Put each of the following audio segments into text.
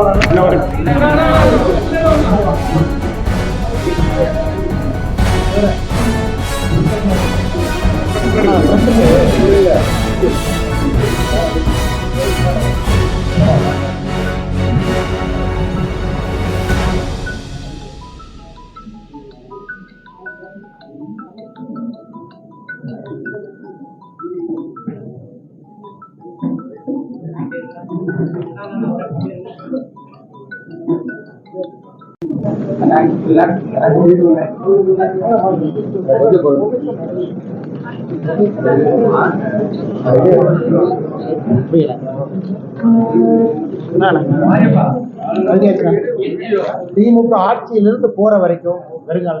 No, no, no. திமுக ஆட்சியிலிருந்து போற வரைக்கும் வருங்கால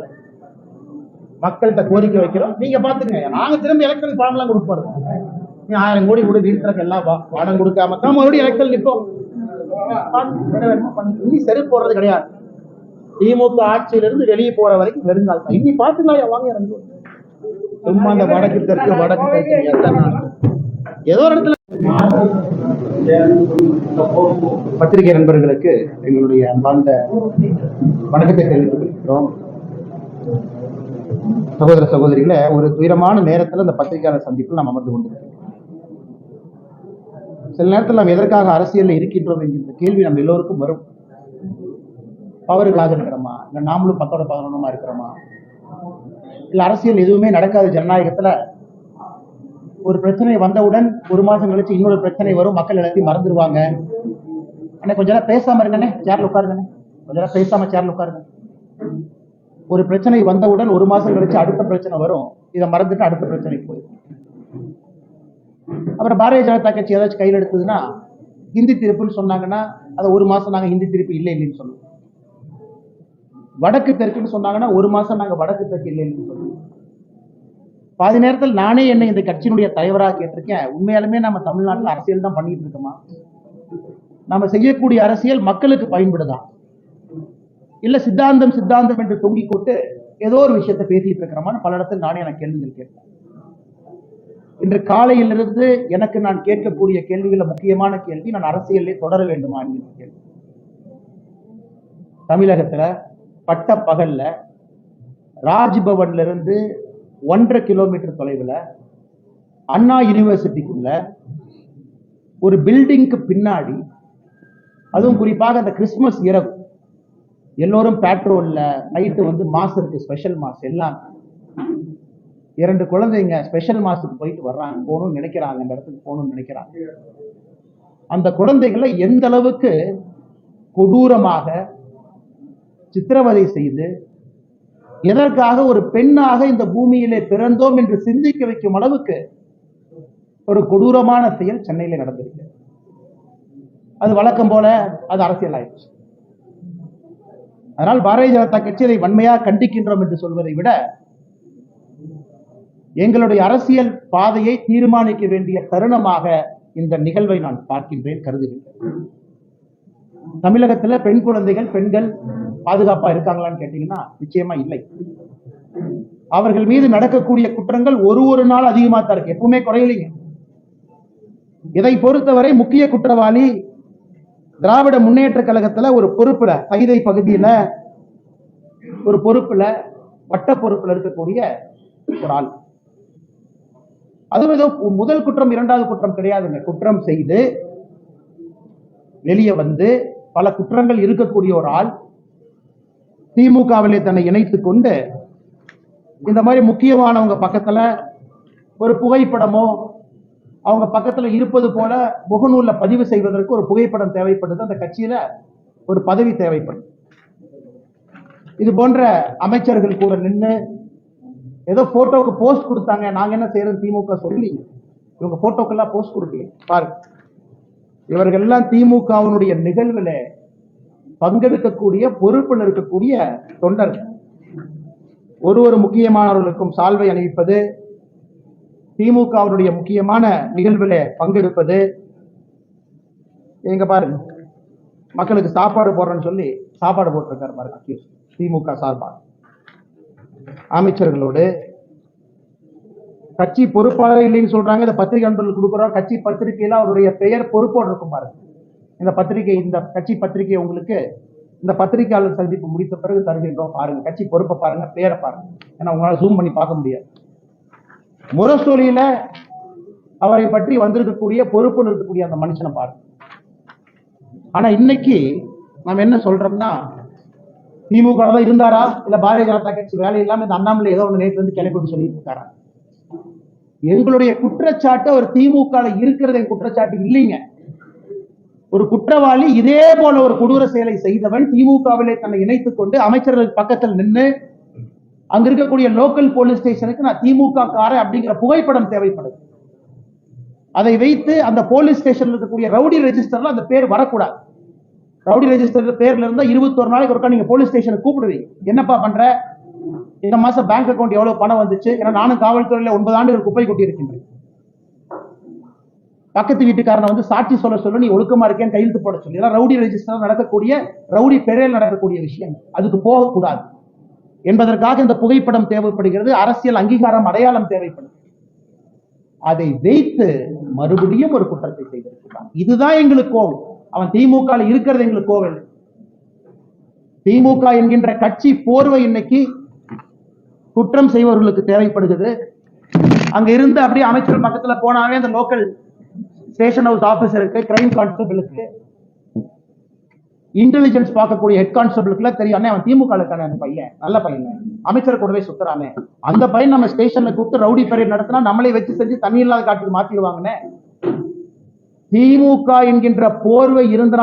மக்கள்கிட்ட கோரிக்கை வைக்கிறோம் நீங்க பாத்துக்கங்க நாங்க திரும்ப எலக்ஷன் ஃபார்ம் எல்லாம் கொடுக்க நீ ஆயிரம் கோடி கொடு வீட்டுக்கு எல்லாம் வா- பணம் கொடுக்காம தான் மறுபடியும் எலக்ட்ரல் நிற்போம் நீ சரி போடுறது கிடையாது திமுக ஆட்சியிலிருந்து வெளியே போற வரைக்கும் நெருங்கால் தான். இனி பாத்துக்கலாம் வாங்க இறங்கு. சும்மா அந்த வடக்கு தெற்கு வடக்கு தெற்கு ஏதோ ஒரு இடத்துல. பத்திரிகை நண்பர்களுக்கு எங்களுடைய அன்பார்ந்த வணக்கத்தை தெரிவித்துக் கொள்கிறோம் சகோதர சகோதரிகளை ஒரு துயரமான நேரத்தில் இந்த பத்திரிகையாளர் சந்திப்பில் நாம் அமர்ந்து கொண்டிருக்கிறோம். சில நேரத்தில் நாம் எதற்காக அரசியலில் இருக்கின்றோம் என்கின்ற கேள்வி நம்ம எல்லோருக்கும் வரும். பவர்களாக இருக்கிறோமா இல்லை நாமளும் பத்தோட பதினொன்றுமா இருக்கிறோமா? இல்லை அரசியல் எதுவுமே நடக்காது ஜனநாயகத்தில் ஒரு பிரச்சனை வந்தவுடன் ஒரு மாதம் கழிச்சு இன்னொரு பிரச்சனை வரும் மக்கள் எல்லாத்தையும் மறந்துடுவாங்க அண்ணே கொஞ்ச நேரம் பேசாமல் இருங்கண்ணே சேரில் உட்காருங்கண்ணே. கொஞ்ச நேரம் பேசாமல் சேரில் உட்காருங்க. ஒரு பிரச்சனை வந்தவுடன் ஒரு மாதம் கழிச்சு அடுத்த பிரச்சனை வரும். இதை மறந்துட்டு அடுத்த பிரச்சனைக்கு போயிடும். அப்புறம் பாரதிய ஜனதா கட்சி ஏதாச்சும் கையில் எடுத்ததுன்னா ஹிந்தி திருப்புன்னு சொன்னாங்கன்னா அதை ஒரு மாதம் நாங்கள் ஹிந்தி திருப்பு இல்லை இல்லைன்னு சொல்லுவோம். வடக்கு தெற்குன்னு சொன்னாங்கன்னா ஒரு மாசம் நாங்க வடக்கு தெற்கு இல்லைன்னு சொல்லுவோம் பாதி நேரத்தில் நானே என்னை இந்த கட்சியினுடைய தலைவராக கேட்டிருக்கேன் உண்மையாலுமே நம்ம தமிழ்நாட்டில் அரசியல் தான் பண்ணிட்டு இருக்கோமா? நம்ம செய்யக்கூடிய அரசியல் மக்களுக்கு பயன்படுதான் இல்ல சித்தாந்தம் சித்தாந்தம் என்று தொங்கி கொண்டு ஏதோ ஒரு விஷயத்தை பேசிட்டு இருக்கிறோமான்னு பல இடத்தில் நானே எனக்கு கேள்விகள் கேட்பேன் இன்று காலையிலிருந்து எனக்கு நான் கேட்கக்கூடிய கேள்விகளில் முக்கியமான கேள்வி நான் அரசியலே தொடர வேண்டுமா என்கிற கேள்வி. தமிழகத்துல பட்ட பகல்ல ராஜ்பவன்ல இருந்து ஒன்றரை கிலோமீட்டர் தொலைவில் அண்ணா யூனிவர்சிட்டிக்குள்ள ஒரு பில்டிங்க்கு பின்னாடி அதுவும் குறிப்பாக அந்த கிறிஸ்மஸ் இரவு எல்லோரும் பேட்ரோலில் நைட்டு வந்து மாஸ் இருக்கு ஸ்பெஷல் மாஸ் எல்லாம். இரண்டு குழந்தைங்க ஸ்பெஷல் மாஸுக்கு போயிட்டு வர்றாங்க போகணும்னு நினைக்கிறாங்க அந்த இடத்துக்கு போகணும்னு நினைக்கிறாங்க. அந்த குழந்தைகளை எந்த அளவுக்கு கொடூரமாக சித்திரவதை செய்து எதற்காக ஒரு பெண்ணாக இந்த பூமியிலே பிறந்தோம் என்று சிந்திக்க வைக்கும் அளவுக்கு ஒரு கொடூரமான செயல் சென்னையில் நடந்திருக்கு. அது வழக்கம் போல அது அரசியல் ஆயிடுச்சு. அதனால் பாரதிய ஜனதா கட்சி அதை வன்மையாக கண்டிக்கின்றோம் என்று சொல்வதை விட எங்களுடைய அரசியல் பாதையை தீர்மானிக்க வேண்டிய தருணமாக இந்த நிகழ்வை நான் பார்க்கின்றேன் கருதுகின்றேன். தமிழகத்தில் பெண் குழந்தைகள் பெண்கள் பாதுகாப்பா இருக்காங்களான்னு கேட்டீங்கன்னா நிச்சயமா இல்லை. அவர்கள் மீது நடக்கக்கூடிய குற்றங்கள் ஒரு ஒரு நாள் அதிகமா தான் இருக்கு. எப்பவுமே குறையலைங்க. இதை பொறுத்தவரை முக்கிய குற்றவாளி திராவிட முன்னேற்ற கழகத்துல ஒரு பொறுப்புல கைதை பகுதியில ஒரு பொறுப்புல வட்ட பொறுப்புல இருக்கக்கூடிய ஒரு ஆள். அதுவும் ஏதோ முதல் குற்றம் இரண்டாவது குற்றம் கிடையாதுங்க. குற்றம் செய்து வெளியே வந்து பல குற்றங்கள் இருக்கக்கூடிய ஒரு ஆள். திமுகவிலே தன்னை இணைத்துக் கொண்டு இந்த மாதிரி முக்கியமானவங்க பக்கத்துல ஒரு புகைப்படமோ அவங்க பக்கத்துல இருப்பது போல முகநூல்ல பதிவு செய்வதற்கு ஒரு புகைப்படம் தேவைப்படுது. அந்த கட்சியில ஒரு பதவி தேவைப்படுது இது போன்ற அமைச்சர்கள் கூட நின்று ஏதோ போட்டோவுக்கு போஸ்ட் கொடுத்தாங்க. நாங்க என்ன செய்யறது திமுக சொல்லி இவங்க போட்டோக்கெல்லாம் போஸ்ட் கொடுக்கல பாருங்க. இவர்கள் எல்லாம் திமுகவினுடைய நிகழ்வுல பங்கெடுக்கக்கூடிய பொறுப்பில் இருக்கக்கூடிய தொண்டர்கள். ஒரு ஒரு முக்கியமானவர்களுக்கும் சால்வை அணிவிப்பது அவருடைய முக்கியமான நிகழ்வில் பங்கெடுப்பது. எங்க பாருங்க. மக்களுக்கு சாப்பாடு போடுறேன்னு சொல்லி சாப்பாடு போட்டிருக்காரு பாருங்க திமுக சார்பாக. அமைச்சர்களோடு. கட்சி பொறுப்பாளர் இல்லைன்னு சொல்றாங்க இந்த பத்திரிகை அன்பர்கள் கொடுக்குறோம் கட்சி பத்திரிகையில அவருடைய பெயர் பொறுப்போடு இருக்கும் பாருங்க. இந்த பத்திரிகை இந்த கட்சி பத்திரிகை உங்களுக்கு இந்த பத்திரிகையாளர் சந்திப்பு முடித்த பிறகு தருகின்றோம். பாருங்க கட்சி பொறுப்பை பாருங்க பேரை பாருங்க. ஏன்னா உங்களால் ஜூம் பண்ணி பார்க்க முடியாது. முரசொலியில அவரை பற்றி வந்திருக்கக்கூடிய பொறுப்புல இருக்கக்கூடிய அந்த மனுஷனை பாருங்க. ஆனா இன்னைக்கு நம்ம என்ன சொல்றோம்னா திமுக தான் இருந்தாரா? இல்ல பாரதிய ஜனதா கட்சி வேலை இல்லாம இந்த அண்ணாமலை ஏதோ ஒன்று நேற்று வந்து கிளப்பி சொல்லிட்டு இருக்காரா? எங்களுடைய குற்றச்சாட்டு அவர் திமுக இருக்கிறத இருக்கிறது என் குற்றச்சாட்டு இல்லைங்க. ஒரு குற்றவாளி இதே போல ஒரு கொடூர செயலை செய்தவன் திமுகவிலே தன்னை இணைத்துக் கொண்டு அமைச்சர்கள் பக்கத்தில் நின்று அங்க இருக்கக்கூடிய லோக்கல் போலீஸ் ஸ்டேஷனுக்கு நான் திமுக கார அப்படிங்கிற புகைப்படம் தேவைப்படுது அதை வைத்து அந்த போலீஸ் ஸ்டேஷன்ல இருக்கக்கூடிய ரவுடி ரெஜிஸ்டர்ல அந்த பேர் வரக்கூடாது. ரவுடி ரெஜிஸ்டர் பேர்ல இருந்தா இருபத்தொரு நாளைக்கு ஒருக்கா நீங்க போலீஸ் ஸ்டேஷனுக்கு கூப்பிடுவீங்க. என்னப்பா பண்ற? இந்த மாசம் பேங்க் அக்கௌண்ட் எவ்வளவு பணம் வந்துச்சு? ஏன்னா நானும் காவல்துறையில ஒன்பது ஆண்டுகள் குப்பை கொட்டி இருக்கின்றேன் பக்கத்து வீட்டுக்காரனை வந்து சாட்சி சொல்ல சொல்ல நீ ஒழுக்கமா இருக்கேன்னு கையெழுத்து போட சொல்லி. ரவுடி ரெஜிஸ்டர் நடக்கக்கூடிய ரவுடி பெயரில் நடக்கக்கூடிய விஷயம் அதுக்கு போகக்கூடாது. என்பதற்காக இந்த புகைப்படம் தேவைப்படுகிறது. அரசியல் அங்கீகாரம் அடையாளம் தேவைப்படுது அதை வைத்து மறுபடியும் ஒரு குற்றத்தை செய்திருக்கிறான். இதுதான் எங்களுக்கு கோவம் அவன் திமுக இருக்கிறது எங்களுக்கு கோவம் திமுக என்கின்ற கட்சி போர்வை இன்னைக்கு குற்றம் செய்பவர்களுக்கு தேவைப்படுகிறது. அங்க இருந்து அப்படியே அமைச்சர் பக்கத்துல போனாவே அந்த லோக்கல் ஸ்டேஷன் ஹவுஸ் ஆபீசருக்கு கிரைம் கான்ஸ்டபிளுக்கு இன்டெலிஜென்ஸ் பார்க்கக்கூடிய ஹெட் கான்ஸ்டபிளுக்குலாம் தெரியும். அண்ணே அவன் திமுக இருக்கானே பையன். நல்ல பையன். அமைச்சர் கூடவே சுத்துறானே. அந்த பையன் நம்ம ஸ்டேஷன்ல கூப்பிட்டு ரவுடி பரேட் நடத்தினா நம்மளே வச்சு செஞ்சு தண்ணி இல்லாத காட்டுக்கு மாத்திடுவாங்கண்ணே. திமுக என்கின்ற போர்வை இருந்தா